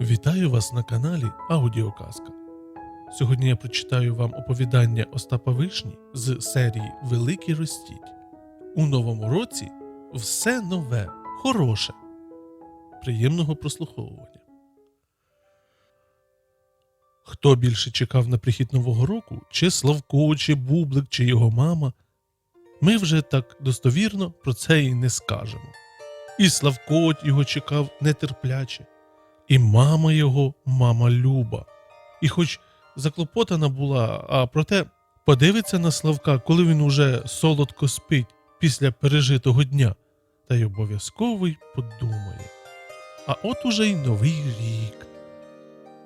Вітаю вас на каналі Аудіоказка. Сьогодні я прочитаю вам оповідання Остапа Вишні з серії Великий Ростіть. У новому році все нове, хороше. Приємного прослуховування. Хто більше чекав на прихід Нового року, чи Славко, чи Бублик, чи його мама, ми вже так достовірно про це і не скажемо. І Славко його чекав нетерпляче, і мама його, мама Люба. І хоч заклопотана була, а проте подивиться на Славка, коли він уже солодко спить після пережитого дня, та й обов'язково й подумає. А от уже й новий рік.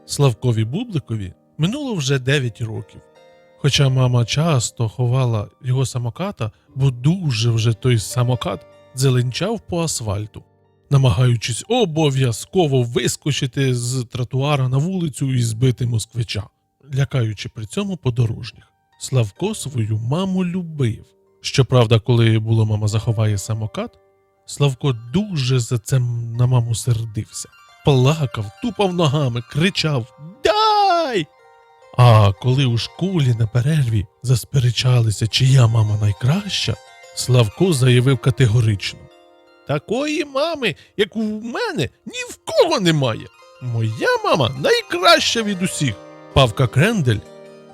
Славкові Бубликові минуло вже 9 років. Хоча мама часто ховала його самоката, бо дуже вже той самокат зеленчав по асфальту, намагаючись обов'язково вискочити з тротуара на вулицю і збити москвича, лякаючи при цьому подорожніх. Славко свою маму любив. Щоправда, коли було мама заховає самокат, Славко дуже за це на маму сердився. Плакав, тупав ногами, кричав Дай! А коли у школі на перерві засперечалися, чия мама найкраща, Славко заявив категорично: Такої мами, як у мене, ні в кого немає. Моя мама найкраща від усіх. Павка Крендель,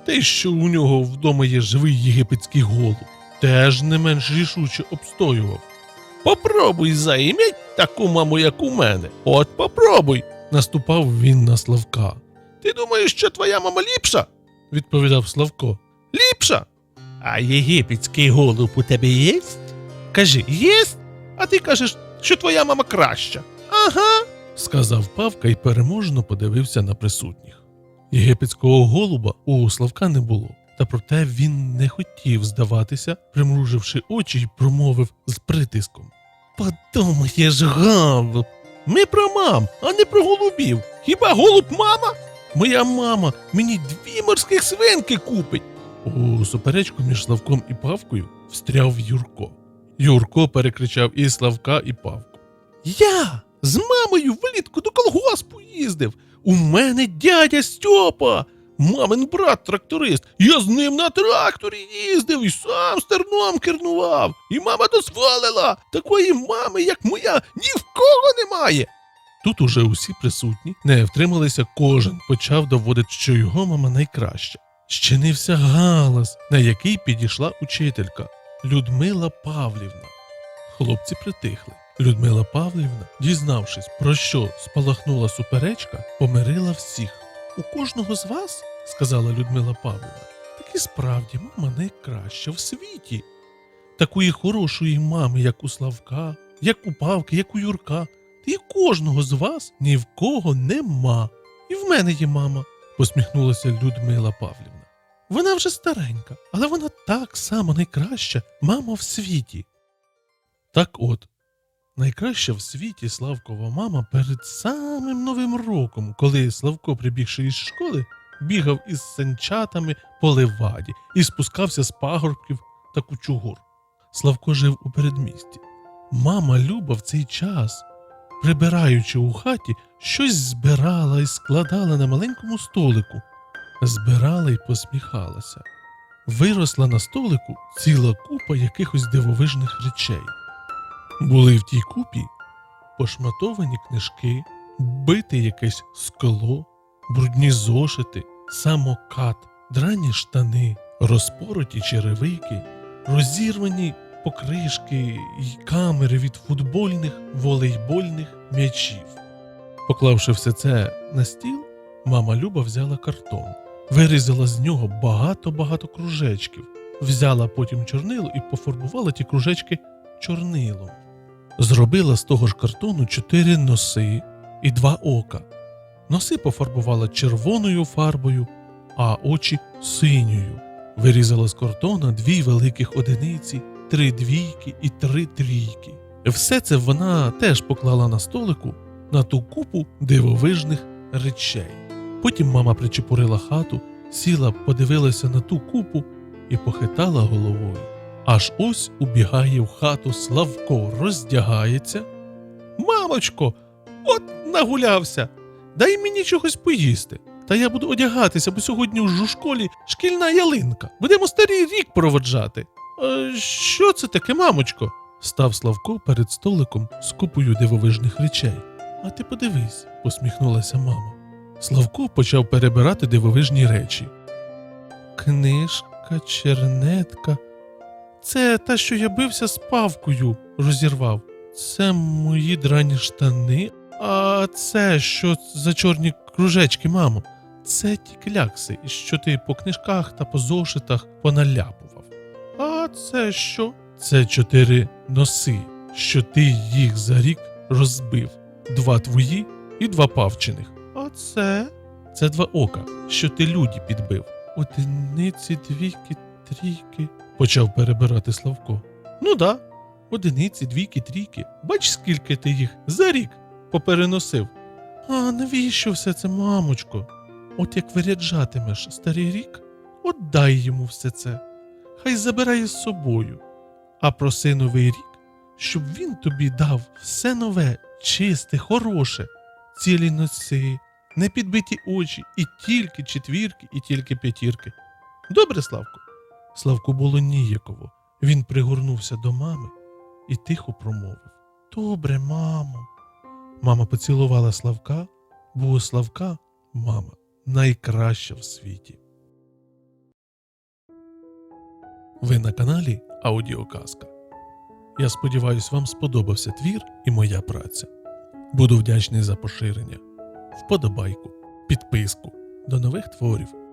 те, що у нього вдома є живий єгипетський голуб, теж не менш рішуче обстоював. Попробуй займіть таку маму, як у мене. От попробуй. наступав він на Славка. Ти думаєш, що твоя мама ліпша? відповідав Славко. Ліпша. А єгипетський голуб у тебе єсть? Кажи, єсть? А ти кажеш, що твоя мама краща. Ага, сказав Павка і переможно подивився на присутніх. Єгипетського голуба у Славка не було, та проте він не хотів здаватися, примруживши очі й промовив з притиском. Подумаєш, голуб, ми про мам, а не про голубів. Хіба голуб мама? Моя мама мені дві морських свинки купить. У суперечку між Славком і Павкою встряв Юрко. Юрко перекричав і Славка, і Павку. Я з мамою влітку до колгоспу їздив. У мене дядя Стьопа, мамин брат тракторист. Я з ним на тракторі їздив і сам стерном кернував. І мама дозволила. Такої мами, як моя, ні в кого немає. Тут уже усі присутні не втрималися, кожен почав доводити, що його мама найкраща. Щинився галас, на який підійшла учителька Людмила Павлівна. Хлопці притихли. Людмила Павлівна, дізнавшись, про що спалахнула суперечка, помирила всіх. У кожного з вас, сказала Людмила Павлівна, так і справді мама найкраща в світі. Такої хорошої мами, як у Славка, як у Павки, як у Юрка, та і кожного з вас ні в кого нема. І в мене є мама, посміхнулася Людмила Павлівна. Вона вже старенька, але вона так само найкраща мама в світі. Так от, найкраща в світі Славкова мама перед самим Новим роком, коли Славко, прибігши із школи, бігав із санчатами по леваді і спускався з пагорбків та кучугур. Славко жив у передмісті. Мама Люба в цей час, прибираючи у хаті, щось збирала і складала на маленькому столику, збирала і посміхалася. Виросла на столику ціла купа якихось дивовижних речей. Були в тій купі пошматовані книжки, бите якесь скло, брудні зошити, самокат, драні штани, розпороті черевики, розірвані покришки й камери від футбольних волейбольних м'ячів. Поклавши все це на стіл, мама Люба взяла картон, вирізала з нього багато-багато кружечків, взяла потім чорнило і пофарбувала ті кружечки чорнилом. Зробила з того ж картону чотири носи і два ока. Носи пофарбувала червоною фарбою, а очі синьою. Вирізала з картона дві великих одиниці, три двійки і три трійки. Все це вона теж поклала на столику на ту купу дивовижних речей. Потім мама причепурила хату, сіла, подивилася на ту купу і похитала головою. Аж ось убігає в хату Славко, роздягається. Мамочко, от нагулявся. дай мені чогось поїсти. Та я буду одягатися, бо сьогодні ж у школі шкільна ялинка. Будемо старий рік проводжати. «Е, що це таке, мамочко? Став Славко перед столиком з купою дивовижних речей. А ти подивись, посміхнулася мама. Славко почав перебирати дивовижні речі. Книжка, чернетка. Це та, що я бився з павкою, розірвав. Це мої драні штани. А це що за чорні кружечки, мамо? Це ті клякси, що ти по книжках та по зошитах поналяпував. А це що? Це чотири носи, що ти їх за рік розбив. Два твої і два павчиних. А це? Два ока, що ти люді підбив. Одиниці, двійки, трійки. Почав перебирати Славко. Ну да, одиниці, двійки, трійки. Бач, скільки ти їх за рік попереносив. А навіщо все це, мамочко? От як виряджатимеш старий рік, от дай йому все це. Хай забирає з собою. А проси новий рік, щоб він тобі дав все нове, чисте, хороше, цілі носи, не підбиті очі, і тільки четвірки, і тільки п'ятірки. Добре, Славко? Славку було ніяково. Він пригорнувся до мами і тихо промовив: Добре, мамо. Мама поцілувала Славка, бо у Славка мама найкраща в світі. Ви на каналі Аудіоказка. Я сподіваюся, вам сподобався твір і моя праця. Буду вдячний за поширення, вподобайку, підписку. До нових творів.